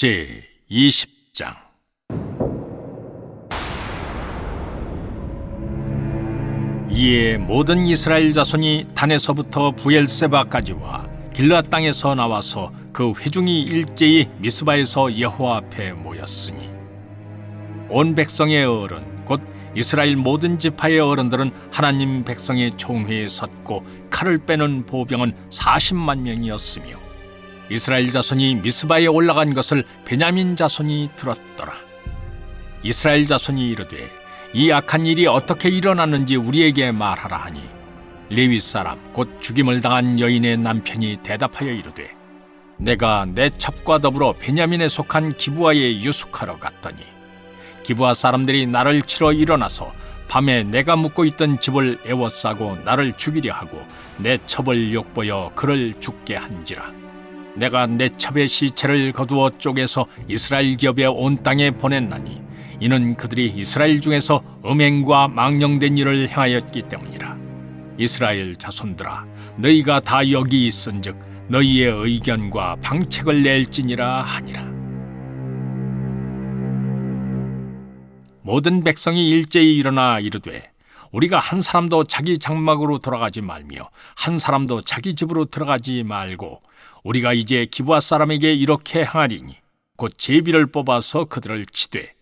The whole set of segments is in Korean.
제 20장. 이에 모든 이스라엘 자손이 단에서부터 부엘세바까지와 길라 땅에서 나와서 그 회중이 일제히 미스바에서 여호와 앞에 모였으니 온 백성의 어른 곧 이스라엘 모든 지파의 어른들은 하나님 백성의 총회에 섰고 칼을 빼는 보병은 40만 명이었으며 이스라엘 자손이 미스바에 올라간 것을 베냐민 자손이 들었더라. 이스라엘 자손이 이르되 이 악한 일이 어떻게 일어났는지 우리에게 말하라 하니 레위 사람 곧 죽임을 당한 여인의 남편이 대답하여 이르되 내가 내 첩과 더불어 베냐민에 속한 기부아에 유숙하러 갔더니 기부아 사람들이 나를 치러 일어나서 밤에 내가 묵고 있던 집을 에워싸고 나를 죽이려 하고 내 첩을 욕보여 그를 죽게 한지라 내가 내 첩의 시체를 거두어 쪼개서 이스라엘 기업의 온 땅에 보냈나니 이는 그들이 이스라엘 중에서 음행과 망령된 일을 행하였기 때문이라. 이스라엘 자손들아 너희가 다 여기 있은즉 너희의 의견과 방책을 낼지니라 하니라. 모든 백성이 일제히 일어나 이르되 우리가 한 사람도 자기 장막으로 돌아가지 말며 한 사람도 자기 집으로 들어가지 말고 우리가 이제 기부아 사람에게 이렇게 행하리니 곧 제비를 뽑아서 그들을 치되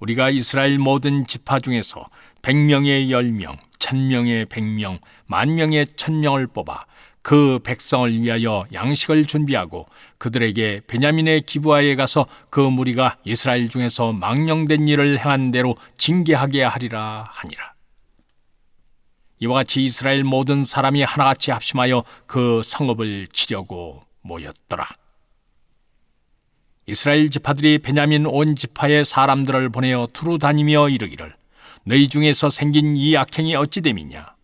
우리가 이스라엘 모든 지파 중에서 백명의 열명, 천명의 백명, 만명의 천명을 뽑아 그 백성을 위하여 양식을 준비하고 그들에게 베냐민의 기부하에 가서 그 무리가 이스라엘 중에서 망령된 일을 행한 대로 징계하게 하리라 하니라. 이와 같이 이스라엘 모든 사람이 하나같이 합심하여 그 성읍을 치려고 모였더라. 이스라엘 지파들이 베냐민 온 지파의 사람들을 보내어 두루 다니며 이르기를 너희 중에서 생긴 이 악행이 어찌 됨이냐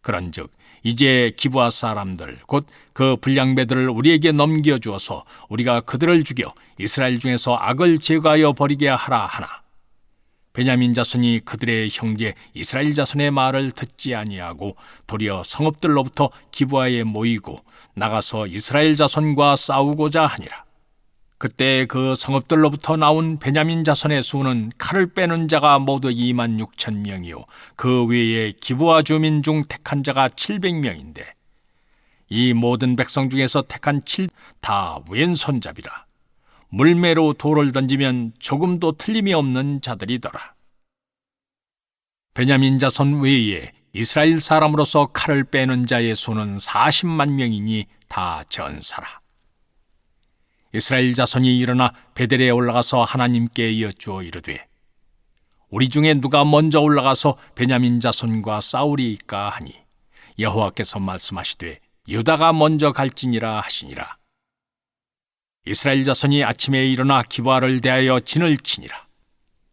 그런즉 이제 기부하 사람들 곧 그 불량배들을 우리에게 넘겨 주어서 우리가 그들을 죽여 이스라엘 중에서 악을 제거하여 버리게 하라 하나 베냐민 자손이 그들의 형제 이스라엘 자손의 말을 듣지 아니하고 도리어 성읍들로부터 기부하에 모이고 나가서 이스라엘 자손과 싸우고자 하니라. 그때 그 성읍들로부터 나온 베냐민 자손의 수는 칼을 빼는 자가 모두 2만 6천 명이요. 그 외에 기부와 주민 중 택한 자가 700명인데 이 모든 백성 중에서 택한 7다 왼손잡이라 물매로 돌을 던지면 조금도 틀림이 없는 자들이더라. 베냐민 자손 외에 이스라엘 사람으로서 칼을 빼는 자의 수는 40만 명이니 다 전사라. 이스라엘 자손이 일어나 베델에 올라가서 하나님께 여쭈어 이르되 우리 중에 누가 먼저 올라가서 베냐민 자손과 싸우리이까 하니 여호와께서 말씀하시되 유다가 먼저 갈지니라 하시니라 이스라엘 자손이 아침에 일어나 기부아를 대하여 진을 치니라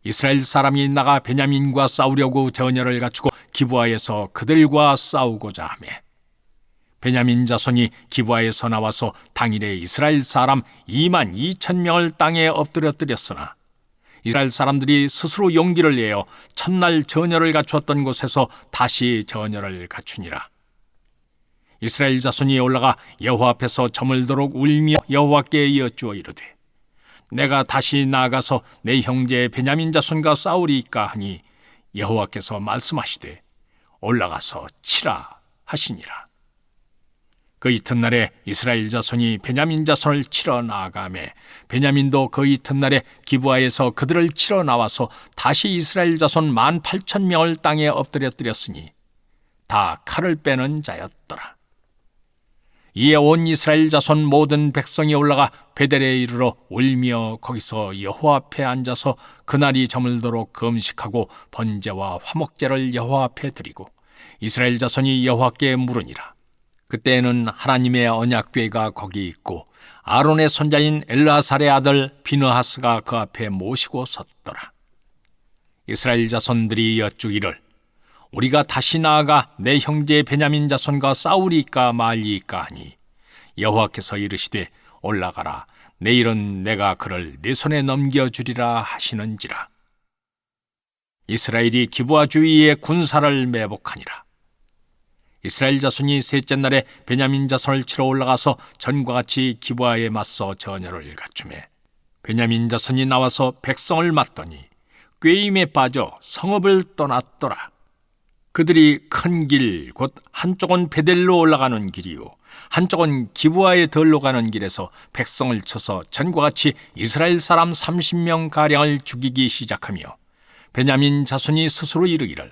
이스라엘 사람이 나가 베냐민과 싸우려고 전열을 갖추고 기부아에서 그들과 싸우고자 하며 베냐민 자손이 기부아에서 나와서 당일에 이스라엘 사람 2만 2천 명을 땅에 엎드려뜨렸으나 이스라엘 사람들이 스스로 용기를 내어 첫날 전열을 갖추었던 곳에서 다시 전열을 갖추니라. 이스라엘 자손이 올라가 여호와 앞에서 저물도록 울며 여호와께 여쭈어 이르되 내가 다시 나아가서 내 형제 베냐민 자손과 싸우리이까 하니 여호와께서 말씀하시되 올라가서 치라 하시니라. 그 이튿날에 이스라엘 자손이 베냐민 자손을 치러 나아가매 베냐민도 그 이튿날에 기부하에서 그들을 치러 나와서 다시 이스라엘 자손 만 팔천 명을 땅에 엎드려 뜨렸으니 다 칼을 빼는 자였더라. 이에 온 이스라엘 자손 모든 백성이 올라가 베델에 이르러 울며 거기서 여호와 앞에 앉아서 그날이 저물도록 금식하고 번제와 화목제를 여호와 앞에 드리고 이스라엘 자손이 여호와께 물으니라. 그때에는 하나님의 언약궤가 거기 있고 아론의 손자인 엘라살의 아들 비느하스가 그 앞에 모시고 섰더라. 이스라엘 자손들이 여쭈기를 우리가 다시 나아가 내 형제 베냐민 자손과 싸우리까 말리까 하니 여호와께서 이르시되 올라가라. 내일은 내가 그를 내 손에 넘겨주리라 하시는지라. 이스라엘이 기부아 주위에 군사를 매복하니라. 이스라엘 자손이 셋째 날에 베냐민 자손을 치러 올라가서 전과 같이 기부아에 맞서 전열을 갖추매 베냐민 자손이 나와서 백성을 맞더니 꾀임에 빠져 성읍을 떠났더라. 그들이 큰 길, 곧 한쪽은 베델로 올라가는 길이요. 한쪽은 기부아에 덜로 가는 길에서 백성을 쳐서 전과 같이 이스라엘 사람 30명 가량을 죽이기 시작하며 베냐민 자손이 스스로 이르기를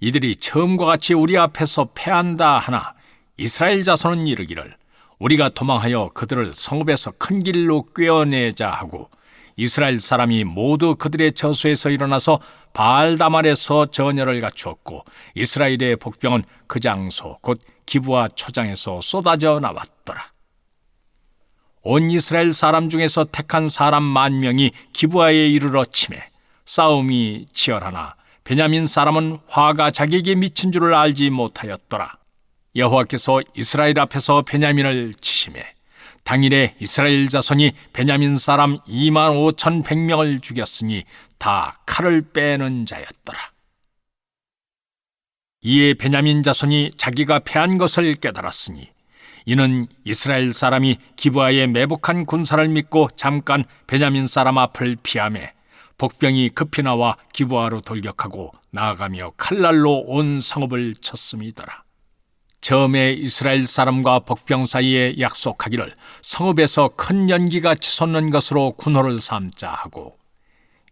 이들이 처음과 같이 우리 앞에서 패한다 하나 이스라엘 자손은 이르기를 우리가 도망하여 그들을 성읍에서 큰 길로 꿰어내자 하고 이스라엘 사람이 모두 그들의 저수에서 일어나서 바알다말에서 전열을 갖추었고 이스라엘의 복병은 그 장소 곧 기부와 초장에서 쏟아져 나왔더라. 온 이스라엘 사람 중에서 택한 사람 만 명이 기부아에 이르러 치매 싸움이 치열하나 베냐민 사람은 화가 자기에게 미친 줄을 알지 못하였더라. 여호와께서 이스라엘 앞에서 베냐민을 치심해 당일에 이스라엘 자손이 베냐민 사람 2만 5천 100명을 죽였으니 다 칼을 빼는 자였더라. 이에 베냐민 자손이 자기가 패한 것을 깨달았으니 이는 이스라엘 사람이 기부아에 매복한 군사를 믿고 잠깐 베냐민 사람 앞을 피함에 복병이 급히 나와 기부아로 돌격하고 나아가며 칼날로 온 성읍을 쳤음이더라. 처음에 이스라엘 사람과 복병 사이에 약속하기를 성읍에서 큰 연기가 치솟는 것으로 군호를 삼자 하고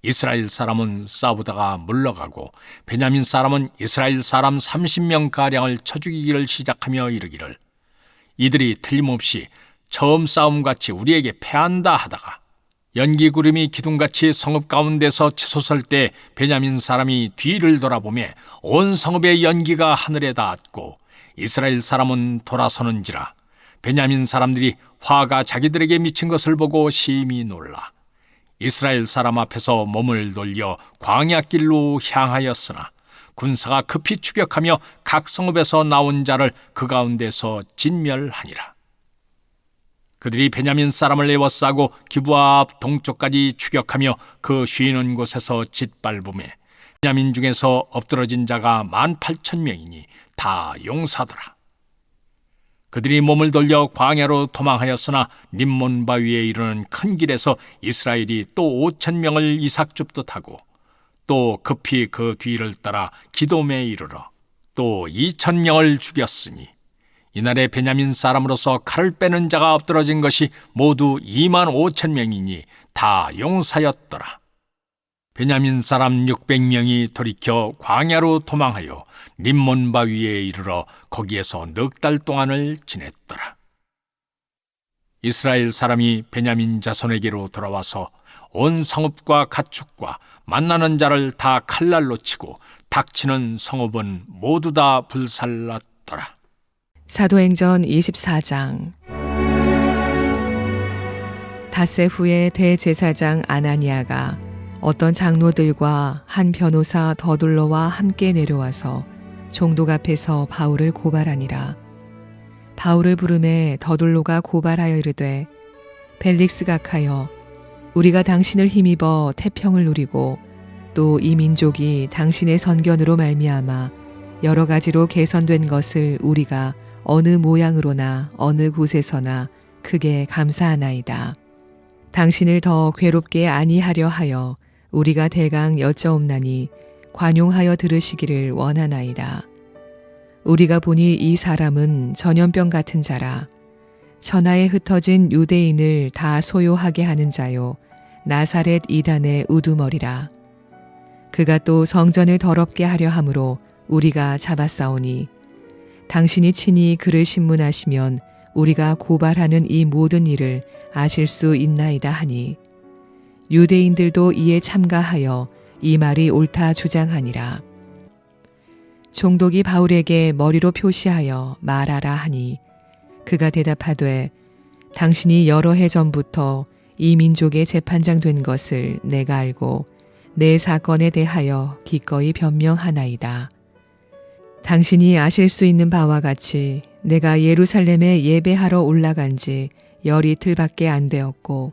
이스라엘 사람은 싸우다가 물러가고 베냐민 사람은 이스라엘 사람 30명 가량을 쳐 죽이기를 시작하며 이르기를 이들이 틀림없이 처음 싸움 같이 우리에게 패한다 하다가 연기 구름이 기둥같이 성읍 가운데서 치솟을 때 베냐민 사람이 뒤를 돌아보며 온 성읍의 연기가 하늘에 닿았고 이스라엘 사람은 돌아서는지라 베냐민 사람들이 화가 자기들에게 미친 것을 보고 심히 놀라 이스라엘 사람 앞에서 몸을 돌려 광야길로 향하였으나 군사가 급히 추격하며 각 성읍에서 나온 자를 그 가운데서 진멸하니라. 그들이 베냐민 사람을 에워싸고 기부아 앞 동쪽까지 추격하며 그 쉬는 곳에서 짓밟음에 베냐민 중에서 엎드러진 자가 만 팔천 명이니 다 용사더라. 그들이 몸을 돌려 광야로 도망하였으나 림몬 바위에 이르는 큰 길에서 이스라엘이 또 오천 명을 이삭 줍듯 하고 또 급히 그 뒤를 따라 기돔에 이르러 또 이천 명을 죽였으니 이날에 베냐민 사람으로서 칼을 빼는 자가 엎드러진 것이 모두 2만 5천 명이니 다 용사였더라. 베냐민 사람 600명이 돌이켜 광야로 도망하여 림몬 바위에 이르러 거기에서 넉 달 동안을 지냈더라. 이스라엘 사람이 베냐민 자손에게로 돌아와서 온 성읍과 가축과 만나는 자를 다 칼날로 치고 닥치는 성읍은 모두 다 불살랐더라. 사도행전 24장 닷새 후에 대제사장 아나니아가 어떤 장로들과 한 변호사 더둘러와 함께 내려와서 총독 앞에서 바울을 고발하니라. 바울을 부름에 더둘로가 고발하여 이르되 벨릭스 각하여 우리가 당신을 힘입어 태평을 누리고 또 이 민족이 당신의 선견으로 말미암아 여러 가지로 개선된 것을 우리가 어느 모양으로나 어느 곳에서나 크게 감사하나이다. 당신을 더 괴롭게 아니하려 하여 우리가 대강 여짜옵나니 관용하여 들으시기를 원하나이다. 우리가 보니 이 사람은 전염병 같은 자라. 천하에 흩어진 유대인을 다 소요하게 하는 자요. 나사렛 이단의 우두머리라. 그가 또 성전을 더럽게 하려 함으로 우리가 잡았사오니 당신이 친히 그를 신문하시면 우리가 고발하는 이 모든 일을 아실 수 있나이다 하니 유대인들도 이에 참가하여 이 말이 옳다 주장하니라. 종독이 바울에게 머리로 표시하여 말하라 하니 그가 대답하되 당신이 여러 해 전부터 이 민족의 재판장 된 것을 내가 알고 내 사건에 대하여 기꺼이 변명하나이다. 당신이 아실 수 있는 바와 같이 내가 예루살렘에 예배하러 올라간 지 열이틀밖에 안 되었고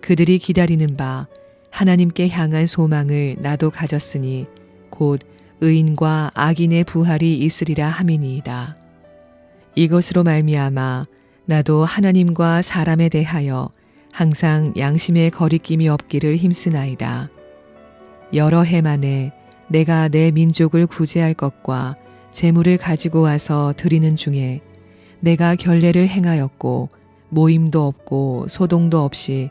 그들이 기다리는 바 하나님께 향한 소망을 나도 가졌으니 곧 의인과 악인의 부활이 있으리라 함이니이다. 이것으로 말미암아 나도 하나님과 사람에 대하여 항상 양심의 거리낌이 없기를 힘쓰나이다. 여러 해 만에 내가 내 민족을 구제할 것과 재물을 가지고 와서 드리는 중에 내가 결례를 행하였고 모임도 없고 소동도 없이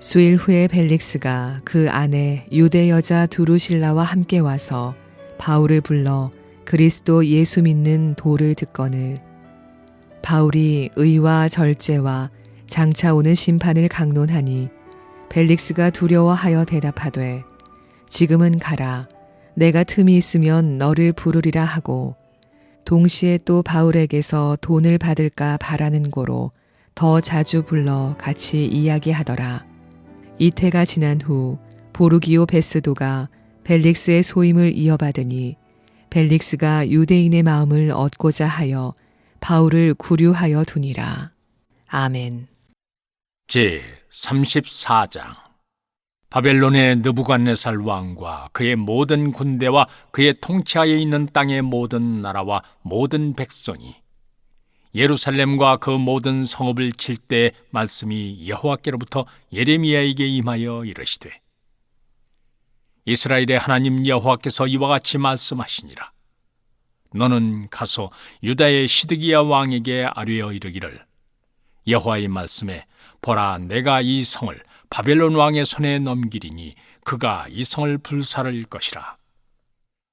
수일 후에 벨릭스가 그 아내 유대 여자 두루실라와 함께 와서 바울을 불러 그리스도 예수 믿는 도를 듣거늘 바울이 의와 절제와 장차 오는 심판을 강론하니 벨릭스가 두려워하여 대답하되 지금은 가라 내가 틈이 있으면 너를 부르리라 하고 동시에 또 바울에게서 돈을 받을까 바라는 고로 더 자주 불러 같이 이야기하더라. 이태가 지난 후 보르기오 베스도가 벨릭스의 소임을 이어받으니 벨릭스가 유대인의 마음을 얻고자 하여 바울을 구류하여 두니라. 아멘. 제 34장 바벨론의 느부갓네살 왕과 그의 모든 군대와 그의 통치하에 있는 땅의 모든 나라와 모든 백성이 예루살렘과 그 모든 성읍을 칠 때 말씀이 여호와께로부터 예레미야에게 임하여 이르시되 이스라엘의 하나님 여호와께서 이와 같이 말씀하시니라 너는 가서 유다의 시드기야 왕에게 아뢰어 이르기를 여호와의 말씀에 보라 내가 이 성을 바벨론 왕의 손에 넘기리니 그가 이 성을 불사를 것이라.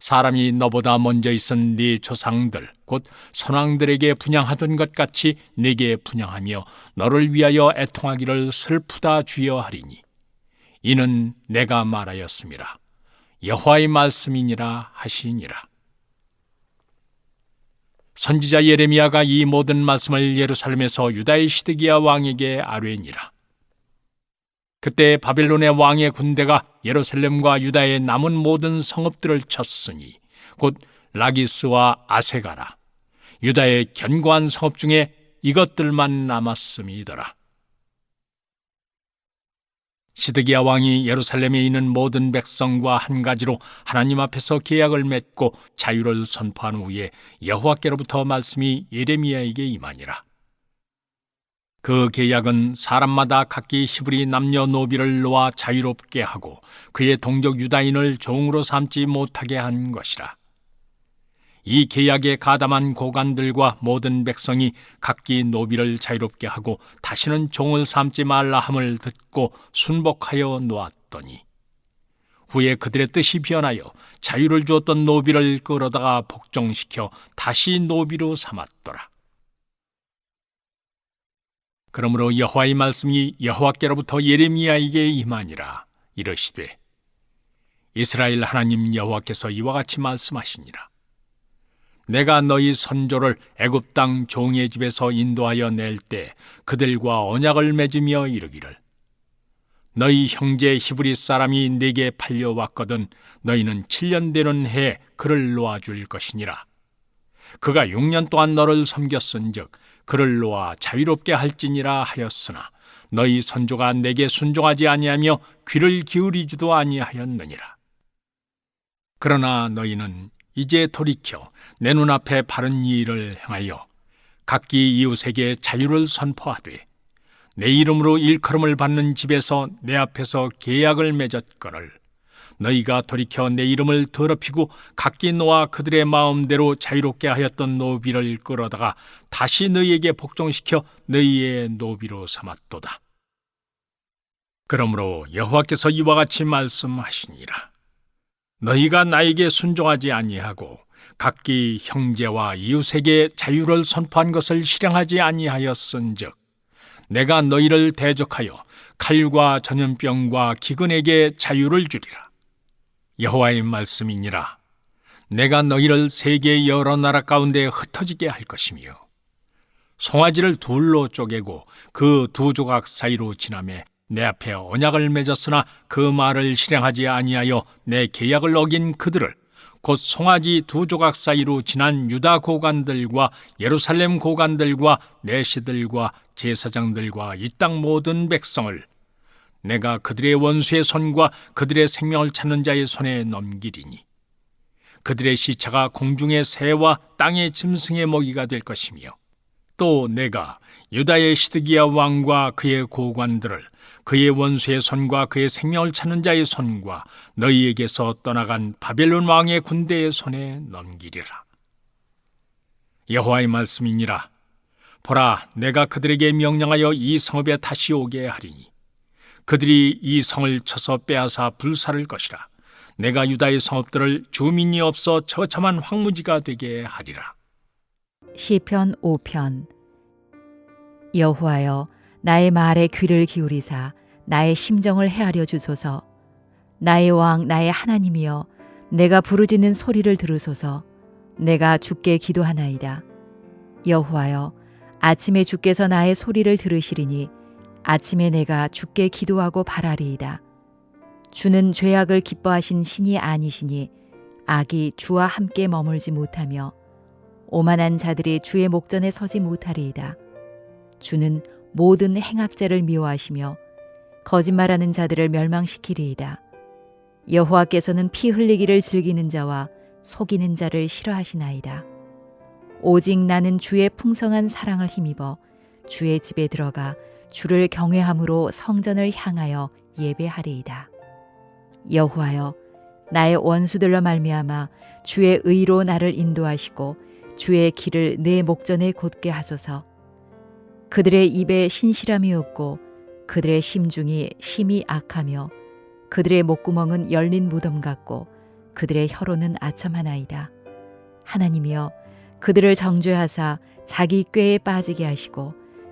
사람이 너보다 먼저 있은 네 조상들 곧 선왕들에게 분양하던 것 같이 네게 분양하며 너를 위하여 애통하기를 슬프다 주여 하리니 이는 내가 말하였음이라 여호와의 말씀이니라 하시니라. 선지자 예레미야가 이 모든 말씀을 예루살렘에서 유다의 시드기야 왕에게 아뢰니라 그때 바벨론의 왕의 군대가 예루살렘과 유다의 남은 모든 성읍들을 쳤으니 곧 라기스와 아세가라 유다의 견고한 성읍 중에 이것들만 남았음이더라. 시드기야 왕이 예루살렘에 있는 모든 백성과 한 가지로 하나님 앞에서 계약을 맺고 자유를 선포한 후에 여호와께로부터 말씀이 예레미야에게 임하니라. 그 계약은 사람마다 각기 히브리 남녀 노비를 놓아 자유롭게 하고 그의 동족 유다인을 종으로 삼지 못하게 한 것이라. 이 계약에 가담한 고관들과 모든 백성이 각기 노비를 자유롭게 하고 다시는 종을 삼지 말라 함을 듣고 순복하여 놓았더니 후에 그들의 뜻이 변하여 자유를 주었던 노비를 끌어다가 복종시켜 다시 노비로 삼았더라. 그러므로 여호와의 말씀이 여호와께로부터 예레미야에게 임하니라 이르시되 이스라엘 하나님 여호와께서 이와 같이 말씀하시니라. 내가 너희 선조를 애굽 땅 종의 집에서 인도하여 낼 때 그들과 언약을 맺으며 이르기를 너희 형제 히브리 사람이 내게 팔려왔거든 너희는 7년 되는 해에 그를 놓아줄 것이니라. 그가 6년 동안 너를 섬겼은즉 그를 놓아 자유롭게 할지니라 하였으나 너희 선조가 내게 순종하지 아니하며 귀를 기울이지도 아니하였느니라. 그러나 너희는 이제 돌이켜 내 눈앞에 바른 일을 행하여 각기 이웃에게 자유를 선포하되 내 이름으로 일컬음을 받는 집에서 내 앞에서 계약을 맺었거늘 너희가 돌이켜 내 이름을 더럽히고 각기 놓아 그들의 마음대로 자유롭게 하였던 노비를 끌어다가 다시 너희에게 복종시켜 너희의 노비로 삼았도다. 그러므로 여호와께서 이와 같이 말씀하시니라. 너희가 나에게 순종하지 아니하고 각기 형제와 이웃에게 자유를 선포한 것을 실행하지 아니하였은즉 내가 너희를 대적하여 칼과 전염병과 기근에게 자유를 주리라. 여호와의 말씀이니라. 내가 너희를 세계 여러 나라 가운데 흩어지게 할 것이며 송아지를 둘로 쪼개고 그 두 조각 사이로 지나매 내 앞에 언약을 맺었으나 그 말을 실행하지 아니하여 내 계약을 어긴 그들을 곧 송아지 두 조각 사이로 지난 유다 고관들과 예루살렘 고관들과 내시들과 제사장들과 이 땅 모든 백성을 내가 그들의 원수의 손과 그들의 생명을 찾는 자의 손에 넘기리니 그들의 시차가 공중의 새와 땅의 짐승의 먹이가 될 것이며 또 내가 유다의 시드기야 왕과 그의 고관들을 그의 원수의 손과 그의 생명을 찾는 자의 손과 너희에게서 떠나간 바벨론 왕의 군대의 손에 넘기리라. 여호와의 말씀이니라. 보라, 내가 그들에게 명령하여 이 성읍에 다시 오게 하리니 그들이 이 성을 쳐서 빼앗아 불살을 것이라. 내가 유다의 성읍들을 주민이 없어 처참한 황무지가 되게 하리라. 시편 5편 여호와여 나의 말에 귀를 기울이사 나의 심정을 헤아려 주소서 나의 왕 나의 하나님이여 내가 부르짖는 소리를 들으소서 내가 주께 기도하나이다 여호와여 아침에 주께서 나의 소리를 들으시리니 아침에 내가 주께 기도하고 바라리이다 주는 죄악을 기뻐하신 신이 아니시니 악이 주와 함께 머물지 못하며 오만한 자들이 주의 목전에 서지 못하리이다. 주는 모든 행악자를 미워하시며 거짓말하는 자들을 멸망시키리이다. 여호와께서는 피 흘리기를 즐기는 자와 속이는 자를 싫어하시나이다. 오직 나는 주의 풍성한 사랑을 힘입어 주의 집에 들어가 주를 경외함으로 성전을 향하여 예배하리이다. 여호와여 나의 원수들로 말미암아 주의 의로 나를 인도하시고 주의 길을 내 목전에 곧게 하소서. 그들의 입에 신실함이 없고 그들의 심중이 심히 악하며 그들의 목구멍은 열린 무덤 같고 그들의 혀로는 아첨하나이다. 하나님이여 그들을 정죄하사 자기 꾀에 빠지게 하시고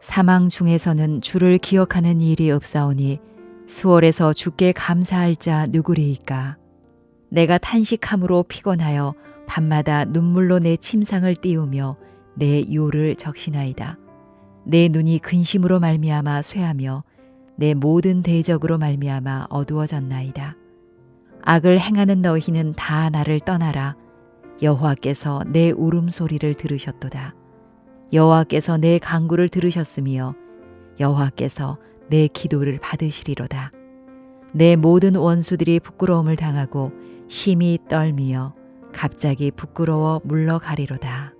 사망 중에서는 주를 기억하는 일이 없사오니 수월에서 주께 감사할 자 누구리이까? 내가 탄식함으로 피곤하여 밤마다 눈물로 내 침상을 띄우며 내 요를 적시나이다. 내 눈이 근심으로 말미암아 쇠하며 내 모든 대적으로 말미암아 어두워졌나이다. 악을 행하는 너희는 다 나를 떠나라. 여호와께서 내 울음소리를 들으셨도다. 여호와께서 내 간구를 들으셨으며 여호와께서 내 기도를 받으시리로다. 내 모든 원수들이 부끄러움을 당하고 힘이 떨미어 갑자기 부끄러워 물러가리로다.